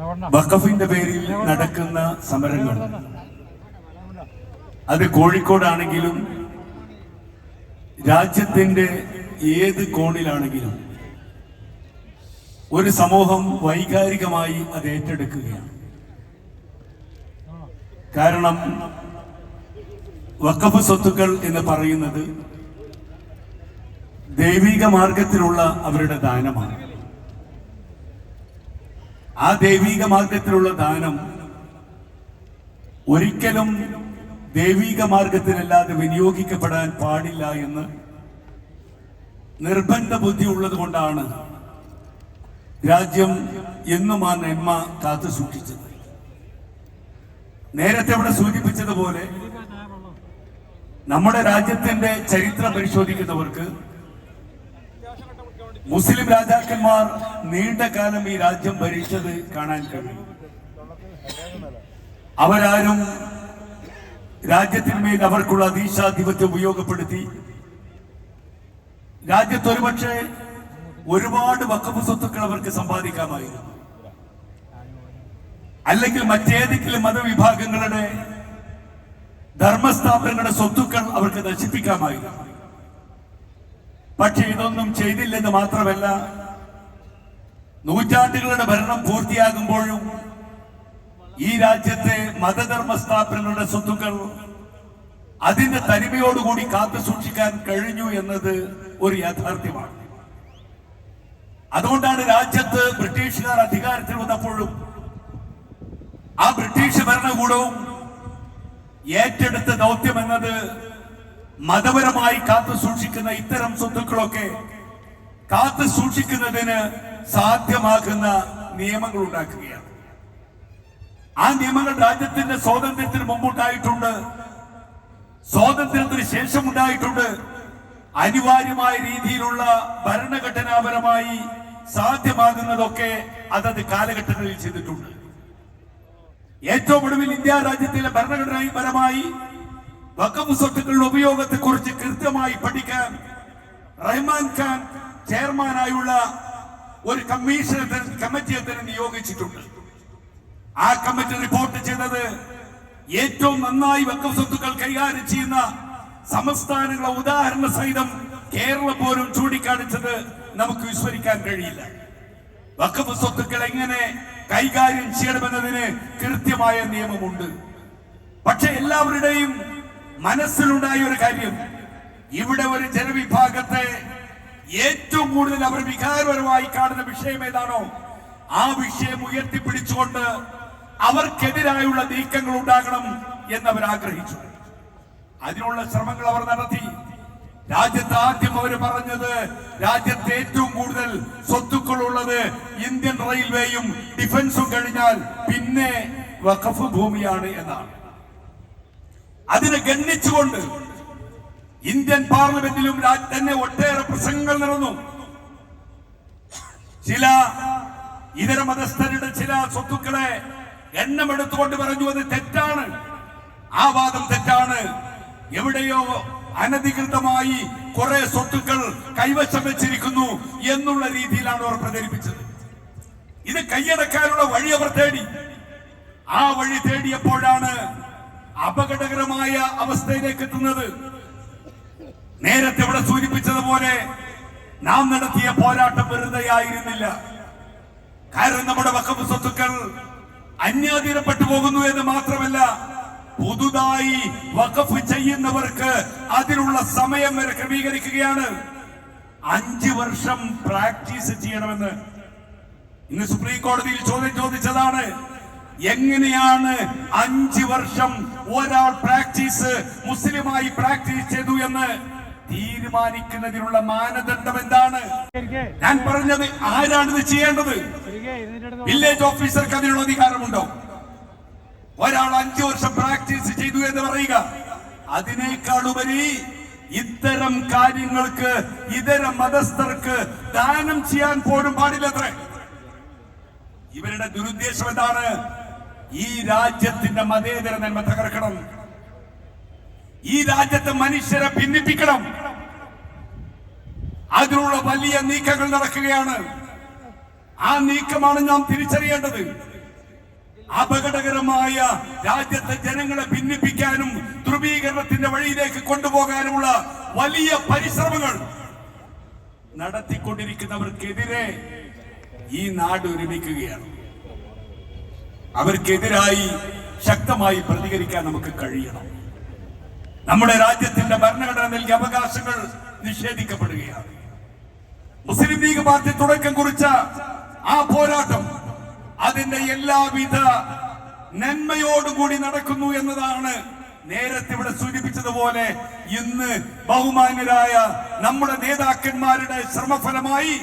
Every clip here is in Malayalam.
വഖഫിന്റെ പേരിൽ നടക്കുന്ന സമരങ്ങൾ. അത് കോഴിക്കോടാണെങ്കിലും രാജ്യത്തിന്റെ ഏത് കോണിലാണെങ്കിലും ഒരു സമൂഹം വൈകാരികമായി അത് ഏറ്റെടുക്കുകയാണ്. കാരണം വക്കഫ് സ്വത്തുക്കൾ എന്ന് പറയുന്നത് ദൈവിക മാർഗത്തിലുള്ള അവരുടെ ദാനമാണ്. ആ ദൈവിക മാർഗത്തിലുള്ള ദാനം ഒരിക്കലും ദൈവിക മാർഗത്തിനല്ലാതെ വിനിയോഗിക്കപ്പെടാൻ പാടില്ല എന്ന് നിർബന്ധ ബുദ്ധി ഉള്ളത് കൊണ്ടാണ് രാജ്യം എന്നും ആ നന്മ കാത്തു സൂക്ഷിച്ചത്. നേരത്തെ അവിടെ സൂചിപ്പിച്ചതുപോലെ നമ്മുടെ രാജ്യത്തിന്റെ ചരിത്രം പരിശോധിക്കുന്നവർക്ക് മുസ്ലിം രാജാക്കന്മാർ നീണ്ട കാലം ഈ രാജ്യം ഭരിച്ചത് കാണാൻ കഴിയും. അവരാരും രാജ്യത്തിന്മേൽ അവർക്കുള്ള അതീശാധിപത്യം ഉപയോഗപ്പെടുത്തി രാജ്യത്ത് ഒരുപക്ഷെ ഒരുപാട് വക്കപ്പ് സ്വത്തുക്കൾ അവർക്ക് സമ്പാദിക്കാമായിരുന്നു. അല്ലെങ്കിൽ മറ്റേതെങ്കിലും മതവിഭാഗങ്ങളുടെ ധർമ്മസ്ഥാപനങ്ങളുടെ സ്വത്തുക്കൾ അവർക്ക് നശിപ്പിക്കാമായിരുന്നു. പക്ഷെ ഇതൊന്നും ചെയ്തില്ലെന്ന് മാത്രമല്ല നൂറ്റാണ്ടുകളുടെ ഭരണം പൂർത്തിയാകുമ്പോഴും ഈ രാജ്യത്തെ മതധർമ്മ സ്ഥാപനങ്ങളുടെ സ്വത്തുക്കൾ അതിന്റെ തനിമയോടുകൂടി കാത്തു സൂക്ഷിക്കാൻ കഴിഞ്ഞു എന്നത് ഒരു യാഥാർത്ഥ്യമാണ്. അതുകൊണ്ടാണ് രാജ്യത്ത് ബ്രിട്ടീഷുകാർ അധികാരത്തിൽ വന്നപ്പോഴും ആ ബ്രിട്ടീഷ് ഭരണകൂടവും ഏറ്റെടുത്ത ദൗത്യം എന്നത് മതപരമായി കാത്തു സൂക്ഷിക്കുന്ന ഇത്തരം സ്വത്തുക്കളൊക്കെ കാത്തു സൂക്ഷിക്കുന്നതിന് സാധ്യമാക്കുന്ന നിയമങ്ങൾ ഉണ്ടാക്കുകയാണ്. ആ നിയമങ്ങൾ രാജ്യത്തിന്റെ സ്വാതന്ത്ര്യത്തിന് മുമ്പുണ്ടായിട്ടുണ്ട്. സ്വാതന്ത്ര്യത്തിന് ശേഷം ഉണ്ടായിട്ടുണ്ട് അനിവാര്യമായ രീതിയിലുള്ള ഭരണഘടനാപരമായി സാധ്യമാകുന്നതൊക്കെ അതത് കാലഘട്ടങ്ങളിൽ ചെയ്തിട്ടുണ്ട്. ഏറ്റവും ഒടുവിൽ ഇന്ത്യ രാജ്യത്തിലെ ഭരണഘടനാപരമായി വഖഫ് സ്വത്തുക്കളുടെ ഉപയോഗത്തെ കുറിച്ച് കൃത്യമായി പഠിക്കാൻ റഹ്മാൻ ഖാൻ ചെയർമാനായുള്ള ഒരു കമ്മീഷനെ കമ്മിറ്റിയെ തന്നെ നിയോഗിച്ചിട്ടുണ്ട്. ആ കമ്മിറ്റി റിപ്പോർട്ട് ചെയ്തത് ഏറ്റവും നന്നായി വഖഫ് സ്വത്തുക്കൾ കൈകാര്യം ചെയ്യുന്ന സംസ്ഥാനങ്ങളെ ഉദാഹരണ സഹിതം കേരളം പോലും ചൂണ്ടിക്കാണിച്ചത് നമുക്ക് വിസ്മരിക്കാൻ കഴിയില്ല. വഖഫ് സ്വത്തുക്കൾ എങ്ങനെ കൈകാര്യം ചെയ്യണമെന്നതിന് കൃത്യമായ നിയമമുണ്ട്. പക്ഷെ എല്ലാവരുടെയും മനസ്സിലുണ്ടായ ഒരു കാര്യം. ഇവിടെ ഒരു ജനവിഭാഗത്തെ ഏറ്റവും കൂടുതൽ അവർ വികാരപരമായി കാണുന്ന വിഷയം ഏതാണോ ആ വിഷയം ഉയർത്തിപ്പിടിച്ചുകൊണ്ട് അവർക്കെതിരായുള്ള നീക്കങ്ങൾ ഉണ്ടാകണം എന്നവർ ആഗ്രഹിച്ചു. അതിനുള്ള ശ്രമങ്ങൾ അവർ നടത്തി. രാജ്യത്ത് ആദ്യം അവർ പറഞ്ഞത് രാജ്യത്ത് ഏറ്റവും കൂടുതൽ സ്വത്തുക്കൾ ഉള്ളത് ഇന്ത്യൻ റെയിൽവേയും ഡിഫൻസും കഴിഞ്ഞാൽ പിന്നെ വഖഫ് ഭൂമിയാണ് എന്നാണ്. അതിനെ ഗണ്ണിച്ചുകൊണ്ട് ഇന്ത്യൻ പാർലമെന്റിലും തന്നെ ഒട്ടേറെ പ്രസംഗങ്ങൾ നടന്നു. ചില ഇതര മതസ്ഥരുടെ ചില സ്വത്തുക്കളെ എണ്ണമെടുത്തുകൊണ്ട് പറഞ്ഞു അത് തെറ്റാണ്. ആ വാദം തെറ്റാണ്. എവിടെയോ അനധികൃതമായി കുറെ സ്വത്തുക്കൾ കൈവശം വെച്ചിരിക്കുന്നു എന്നുള്ള രീതിയിലാണ് അവർ പ്രചരിപ്പിച്ചത്. ഇത് കൈയടക്കാനുള്ള വഴി അവർ തേടി. ആ വഴി തേടിയപ്പോഴാണ് അപകടകരമായ അവസ്ഥയിലേക്ക് എത്തുന്നത്. നേരത്തെ ഇവിടെ സൂചിപ്പിച്ചതുപോലെ നാം നടത്തിയ പോരാട്ടം വെറുതെയായിരുന്നില്ല. കാരണം നമ്മുടെ വക്കഫ് സ്വത്തുക്കൾ അന്യാധീനപ്പെട്ടു പോകുന്നു എന്ന് മാത്രമല്ല പുതുതായി വഖഫ് ചെയ്യുന്നവർക്ക് അതിനുള്ള സമയം വരെ ക്രമീകരിക്കുകയാണ്. അഞ്ചു വർഷം പ്രാക്ടീസ് ചെയ്യണമെന്ന് ഇന്ന് സുപ്രീം കോടതിയിൽ ചോദ്യം ചോദിച്ചതാണ്. എങ്ങനെയാണ് അഞ്ചു വർഷം ഒരാൾ പ്രാക്ടീസ് മുസ്ലിമായി പ്രാക്ടീസ് ചെയ്തു എന്ന് തീരുമാനിക്കുന്നതിനുള്ള മാനദണ്ഡം എന്താണ്? ഞാൻ പറഞ്ഞത് ആരാണിത് ചെയ്യേണ്ടത്? വില്ലേജ് ഓഫീസർക്ക് അതിനുള്ള അധികാരമുണ്ടോ? ഒരാൾ അഞ്ചു വർഷം പ്രാക്ടീസ് ചെയ്തു എന്ന് പറയുക. അതിനേക്കാൾ ഉപരി ഇത്തരം കാര്യങ്ങൾക്ക് ഇതര മതസ്ഥർക്ക് ദാനം ചെയ്യാൻ പോലും പാടില്ലത്രേ. ഇവരുടെ ദുരുദ്ദേശം എന്താണ്? ഈ രാജ്യത്തിന്റെ മതേതര നന്മ തകർക്കണം. ഈ രാജ്യത്തെ മനുഷ്യരെ ഭിന്നിപ്പിക്കണം. അതിനുള്ള വലിയ നീക്കങ്ങൾ നടക്കുകയാണ്. ആ നീക്കമാണ് നാം തിരിച്ചറിയേണ്ടത്. അപകടകരമായ രാജ്യത്തെ ജനങ്ങളെ ഭിന്നിപ്പിക്കാനും ധ്രുവീകരണത്തിന്റെ വഴിയിലേക്ക് കൊണ്ടുപോകാനുമുള്ള വലിയ പരിശ്രമങ്ങൾ നടത്തിക്കൊണ്ടിരിക്കുന്നവർക്കെതിരെ ഈ നാട് ഒരുമിക്കുകയാണ്. അവർക്കെതിരായി ശക്തമായി പ്രതികരിക്കാൻ നമുക്ക് കഴിയണം. നമ്മുടെ രാജ്യത്തിന്റെ ഭരണഘടന നൽകിയ അവകാശങ്ങൾ നിഷേധിക്കപ്പെടുകയാണ്. മുസ്ലിം ലീഗ് പാർട്ടി തുടക്കം കുറിച്ച ആ പോരാട്ടം അതിന്റെ എല്ലാവിധ നന്മയോടുകൂടി നടക്കുന്നു എന്നതാണ് നേരത്തെ ഇവിടെ സൂചിപ്പിച്ചതുപോലെ ഇന്ന് ബഹുമാന്യരായ നമ്മുടെ നേതാക്കന്മാരുടെ ശ്രമഫലമായി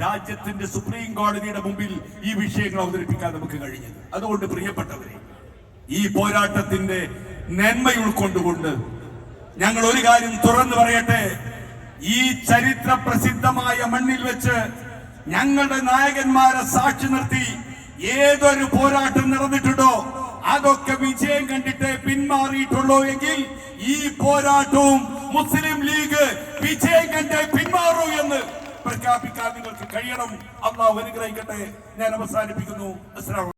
രാജ്യത്തിന്റെ സുപ്രീം കോടതിയുടെ മുമ്പിൽ ഈ വിഷയങ്ങൾ അവതരിപ്പിക്കാൻ നമുക്ക് കഴിഞ്ഞത്. അതുകൊണ്ട് പ്രിയപ്പെട്ടവരെ ഈ പോരാട്ടത്തിന്റെ നന്മ ഉൾക്കൊണ്ടുകൊണ്ട് ഞങ്ങൾ ഒരു കാര്യം തുറന്നു പറയട്ടെ. ഈ ചരിത്ര പ്രസിദ്ധമായ മണ്ണിൽ വെച്ച് ഞങ്ങളുടെ നായകന്മാരെ സാക്ഷി നിർത്തി ഏതൊരു പോരാട്ടം നടന്നിട്ടുണ്ടോ അതൊക്കെ വിജയം കണ്ടിട്ട് പിന്മാറിയിട്ടുള്ളൂ എങ്കിൽ ഈ പോരാട്ടവും മുസ്ലിം ലീഗ് വിജയം കണ്ട് പിന്മാറൂ എന്ന് പ്രഖ്യാപിക്കാൻ നിങ്ങൾക്ക് കഴിയണം. അള്ളാഹു അനുഗ്രഹിക്കട്ടെ. ഞാൻ അവസാനിപ്പിക്കുന്നു.